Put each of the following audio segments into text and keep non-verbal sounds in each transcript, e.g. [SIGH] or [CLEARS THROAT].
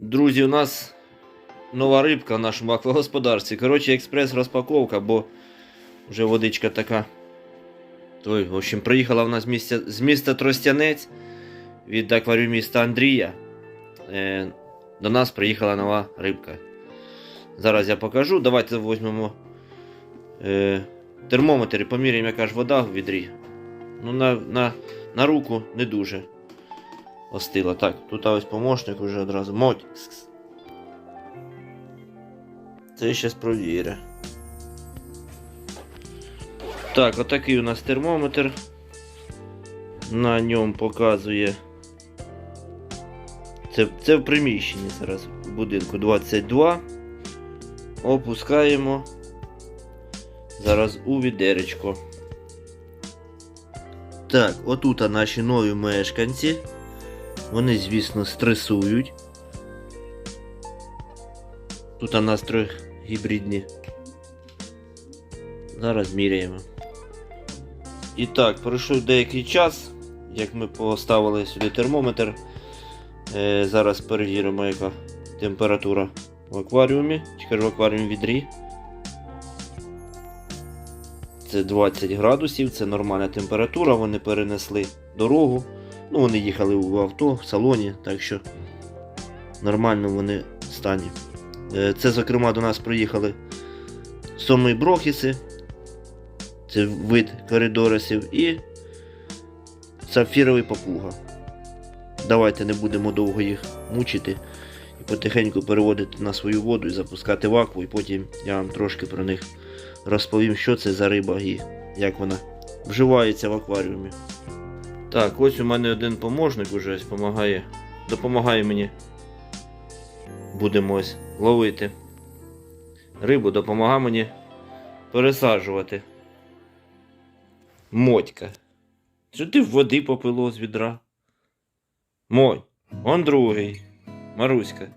Друзі, у нас нова рибка в нашому аквагосподарстві. Коротше, експрес-розпаковка, бо вже водичка така. Той, в общем, приїхала в нас з місця, з міста Тростянець від акваріуміста Андрія. Е, до нас приїхала нова рибка. Зараз я покажу. Давайте візьмемо е, термометр і поміряємо, яка ж вода в відрі. Ну, на, на, на руку не дуже остила. Так, тут ось помощник уже одразу. Моть. Це я щас провірю. Так, отакий у нас термометр. На ньому показує. Це, це в приміщенні зараз в будинку 22. Опускаємо. Зараз у відеречко. Так, отут наші нові мешканці. Вони, звісно, стресують. Тут у нас трохи гібридні. Зараз міряємо. І так, пройшов деякий час, як ми поставили сюди термометр. Е, зараз перевіримо, яка температура в акваріумі, кажу, в акваріумі відрі. Це 20 градусів, це нормальна температура. Вони перенесли дорогу. Ну, вони їхали в авто, в салоні, так що нормально вони в стані. Е, Це, зокрема, до нас приїхали соми брохіси, це вид коридорисів, і сапфіровий папуга. Давайте не будемо довго їх мучити і потихеньку переводити на свою воду і запускати в акву, і потім я вам трошки про них розповім, що це за риба і як вона вживається в акваріумі. Так, ось у мене один помощник уже допомагає. Допомагає мені. Будемо ось ловити рибу, допомагає мені пересаджувати. Мотька. Що ти води попило з відра? Мой. Он другий. Маруська.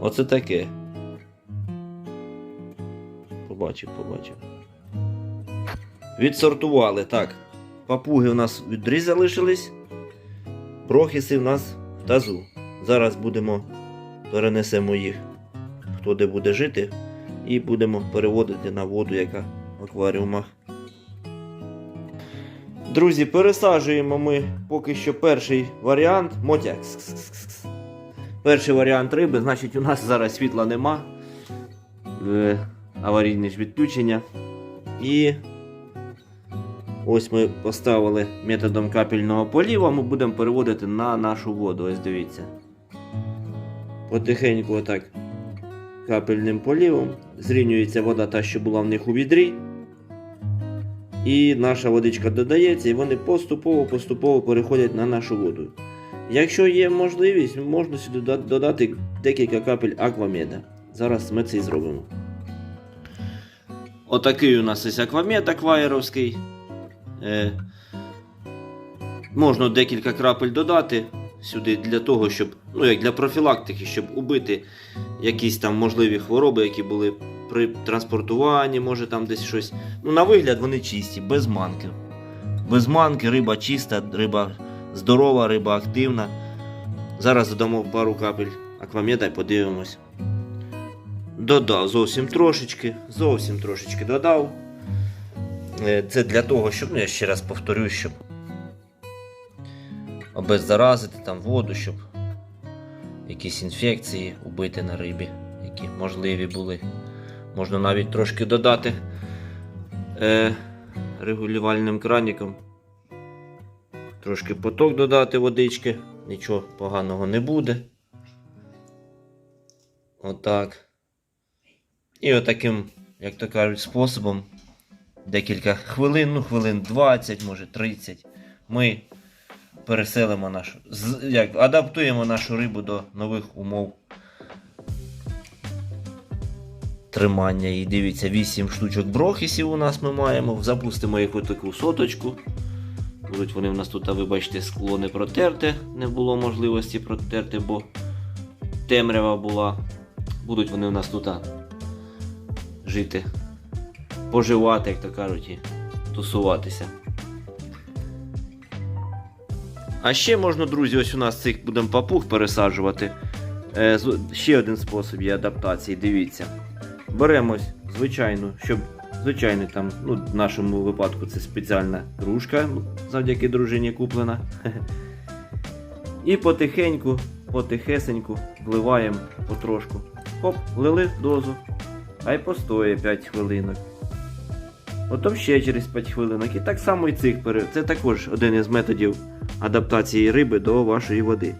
Оце таке. Побачив, побачив. Відсортували. Так. Папуги у нас в відрі залишились. Брохіси в нас в тазу. Зараз будемо перенесемо їх, хто де буде жити, і будемо переводити на воду, яка в акваріумах. Друзі, пересаджуємо ми поки що перший варіант. Мотя. Перший варіант риби, значить, у нас зараз світла нема. Е, аварійне ж відключення. І ось ми поставили методом капельного поліва, ми будемо переводити на нашу воду. Ось дивіться. Потихеньку отак капельним полівом. Зрівнюється вода та, що була в них у відрі. І наша водичка додається, і вони поступово-поступово переходять на нашу воду. Якщо є можливість, можна сюди додати декілька капель аквамеда. Зараз ми це і зробимо. Отакий у нас ось аквамед акваєровський. Е, можна декілька крапель додати сюди для того, щоб, ну як для профілактики, щоб убити якісь там можливі хвороби, які були при транспортуванні, може там десь щось. Ну, на вигляд вони чисті, без манки. Без манки, риба чиста, риба здорова, риба активна. Зараз додамо пару капель аквамеда і подивимось. Додав зовсім трошечки, зовсім трошечки додав. Е, Це для того, щоб, ну я ще раз повторю, щоб обеззаразити там воду, щоб якісь інфекції убити на рибі, які можливі були. Можна навіть трошки додати е, регулювальним краніком. Трошки поток додати водички, нічого поганого не буде. Отак. І отаким, як то кажуть, способом декілька хвилин, ну хвилин 20, може 30, ми переселимо нашу, як, адаптуємо нашу рибу до нових умов тримання. І дивіться, 8 штучок брохісів у нас ми маємо. Запустимо їх таку соточку. Будуть вони в нас тут, а вибачте, скло не протерте, не було можливості протерти, бо темрява була. Будуть вони у нас тут жити, поживати, як то кажуть, і тусуватися. А ще можна, друзі, ось у нас цих будемо папуг пересаджувати. Е, ще один спосіб є адаптації, дивіться. Беремо ось звичайну, щоб звичайний там, ну, в нашому випадку це спеціальна кружка, завдяки дружині куплена. [LAUGHS] І потихеньку, потихесеньку вливаємо потрошку. Хоп, влили дозу. А й постоє 5 хвилинок. Потім ще через 5 хвилинок. І так само і цих пере... Це також один із методів адаптації риби до вашої води.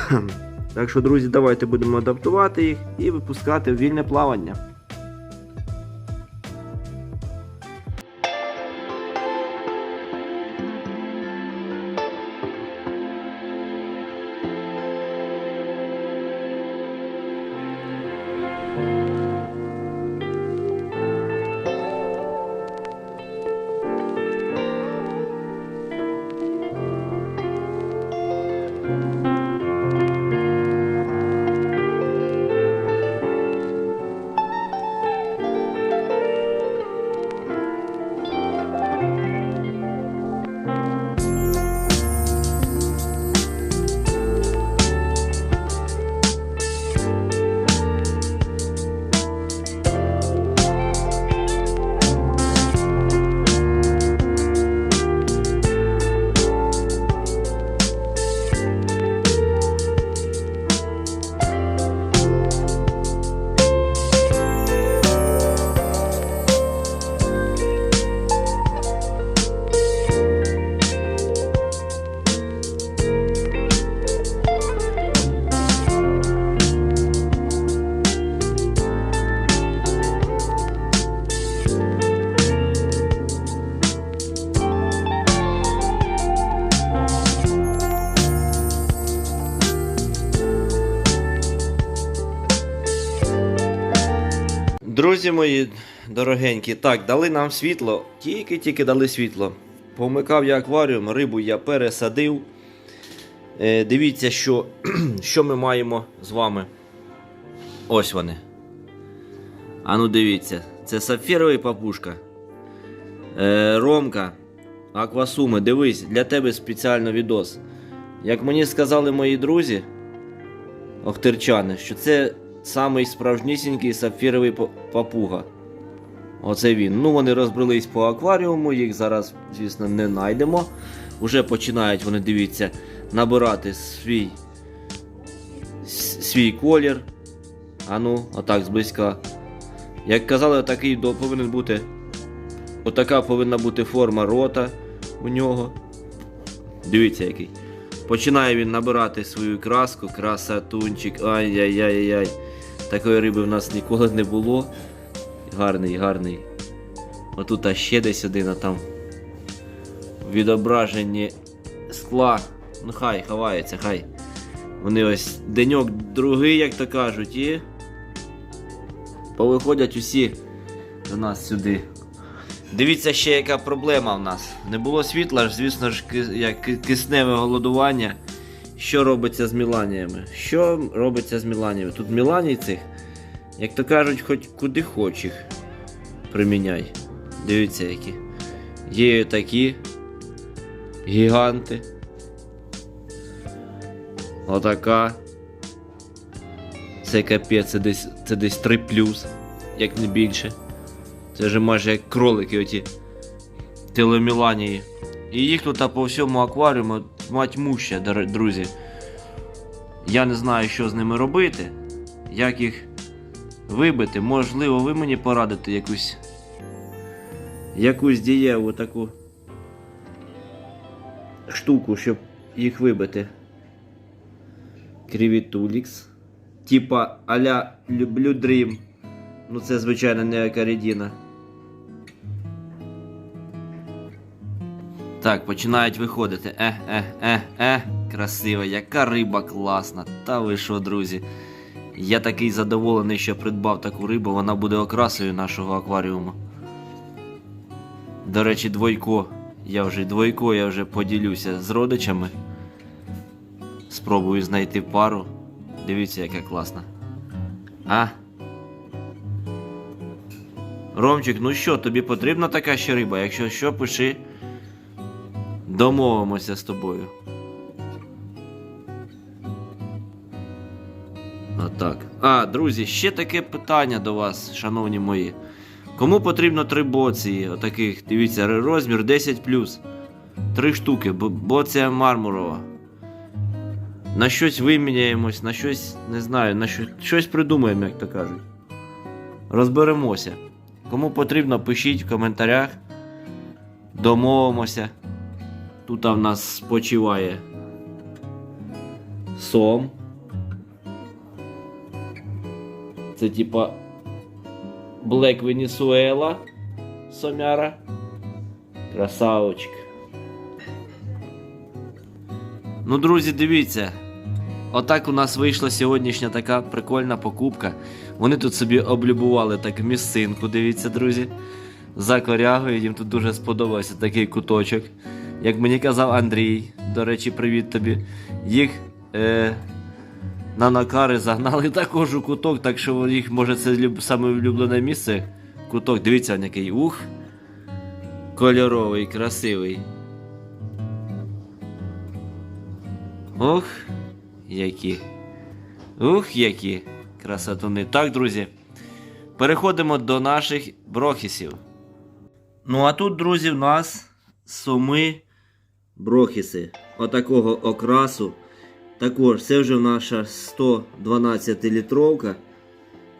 [COUGHS] так що, друзі, давайте будемо адаптувати їх і випускати в вільне плавання. Друзі мої дорогенькі, так, дали нам світло, тільки-тільки дали світло. Помикав я акваріум, рибу я пересадив. Е, дивіться, що, [CLEARS THROAT] що ми маємо з вами. Ось вони. А ну дивіться, це сапфіровий папушка. Е, Ромка, аквасуми, дивись, для тебе спеціально відос. Як мені сказали мої друзі, охтерчани, що це самий справжнісінький сапфіровий папуга. Оце він. Ну, вони розбрелись по акваріуму, їх зараз, звісно, не знайдемо. Уже починають вони, дивіться, набирати свій, свій колір. А ну, отак зблизька. Як казали, такий повинен бути. Отака повинна бути форма рота у нього. Дивіться який. Починає він набирати свою краску, красатунчик. Ай-яй-яй-яй. Такої риби в нас ніколи не було. Гарний, гарний. Отут а ще десь один, а там відображені скла. Ну хай ховається, хай. Вони ось деньок другий, як то кажуть, і повиходять усі до нас сюди. Дивіться ще, яка проблема в нас. Не було світла, ж, звісно ж, як кисневе голодування. Що робиться з міланіями? Що робиться з міланіями? Тут міланій цих, як то кажуть, хоч куди хоч їх приміняй. Дивіться, які. Є такі гіганти. Отака. Це капець, це десь, це десь 3 плюс, як не більше. Це вже майже як кролики оті телеміланії. І їх тут по всьому акваріуму мать муща, друзі. Я не знаю, що з ними робити, як їх вибити. Можливо, ви мені порадите якусь якусь дієву таку штуку, щоб їх вибити. Крівітулікс. Типа аля люблю дрім. Ну це звичайно не акарідіна. Так, починають виходити. Е, е, е, е, красива, яка риба класна. Та ви що, друзі? Я такий задоволений, що придбав таку рибу, вона буде окрасою нашого акваріуму. До речі, двойко. Я вже двойко, я вже поділюся з родичами. Спробую знайти пару. Дивіться, яка класна. А? Ромчик, ну що, тобі потрібна така ще риба? Якщо що, пиши. Домовимося з тобою. А, так. А, друзі, ще таке питання до вас, шановні мої. Кому потрібно три боці. Отаких, дивіться, розмір 10. Три штуки, боція мармурова. На щось виміняємось, на щось, не знаю, на щось, щось придумаємо, як то кажуть. Розберемося. Кому потрібно, пишіть в коментарях. Домовимося. Тут в нас спочиває сом. Це типа Блек Венесуела. Сомяра. Красавочка. Ну, друзі, дивіться. Отак у нас вийшла сьогоднішня така прикольна покупка. Вони тут собі облюбували так місцинку, дивіться, друзі. За корягою, їм тут дуже сподобався такий куточок. Як мені казав Андрій, до речі, привіт тобі. Їх е, на накари загнали [LAUGHS] також у куток, так що їх може це люб, саме улюблене місце. Куток, дивіться, який ух. Кольоровий, красивий. Ох, які. Ух, які красотуни. Так, друзі. Переходимо до наших брохісів. Ну, а тут, друзі, в нас суми брохіси. Отакого окрасу. Також це вже наша 112 літровка.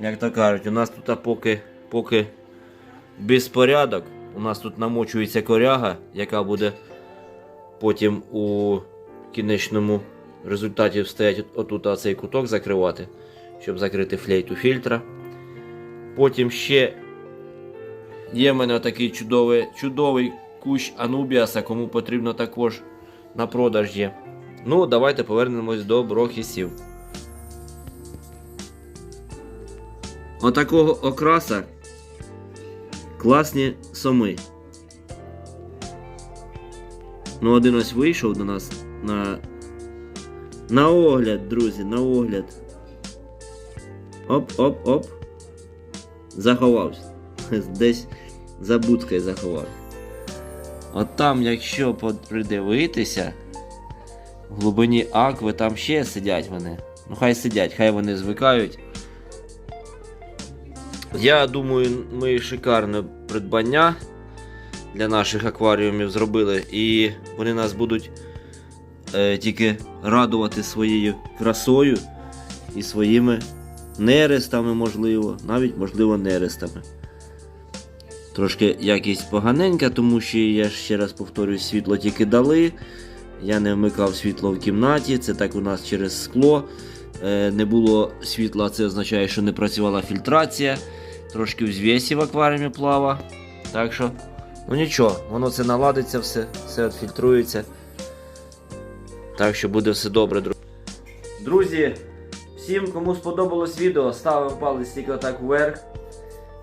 Як то кажуть, у нас тут поки, поки безпорядок. У нас тут намочується коряга, яка буде потім у кінечному результаті стоять отут оцей куток закривати, щоб закрити флейту фільтра. Потім ще є в мене такий чудовий, чудовий кущ Анубіаса, кому потрібно також на продаж є. Ну, давайте повернемось до брохісів. Отакого окраса класні соми. Ну, один ось вийшов до нас на, на огляд, друзі, на огляд. Оп-оп-оп. Заховався. [LAUGHS] Десь за будкою заховався. От там, якщо придивитися, в глибині акви там ще сидять вони. Ну хай сидять, хай вони звикають. Я думаю, ми шикарне придбання для наших акваріумів зробили, і вони нас будуть е, тільки радувати своєю красою і своїми нерестами, можливо, навіть можливо нерестами. Трошки якість поганенька, тому що я ще раз повторюю, світло тільки дали. Я не вмикав світло в кімнаті, це так у нас через скло. Е, не було світла, це означає, що не працювала фільтрація. Трошки в звісі в акваріумі плава. Так що, ну нічого, воно це наладиться, все, все відфільтрується. Так що буде все добре, друзі. Друзі, всім, кому сподобалось відео, ставимо палець тільки отак вверх.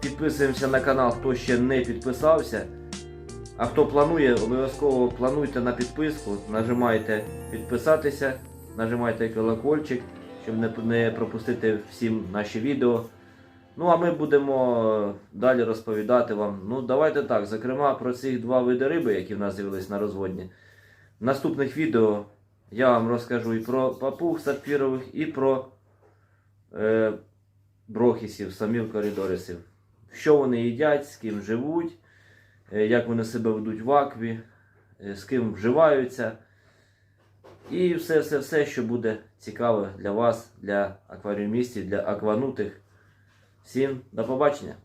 Підписуємося на канал, хто ще не підписався. А хто планує, обов'язково плануйте на підписку, нажимайте підписатися, нажимайте колокольчик, щоб не, пропустити всім наші відео. Ну, а ми будемо далі розповідати вам. Ну, давайте так, зокрема, про ці два види риби, які в нас з'явились на розводні. В наступних відео я вам розкажу і про папуг сапфірових, і про е, брохісів, самів коридорисів. Що вони їдять, з ким живуть, е, як вони себе ведуть в акві, е, з ким вживаються. І все, все, все, що буде цікаве для вас, для акваріумістів, для акванутих. Всім до побачення!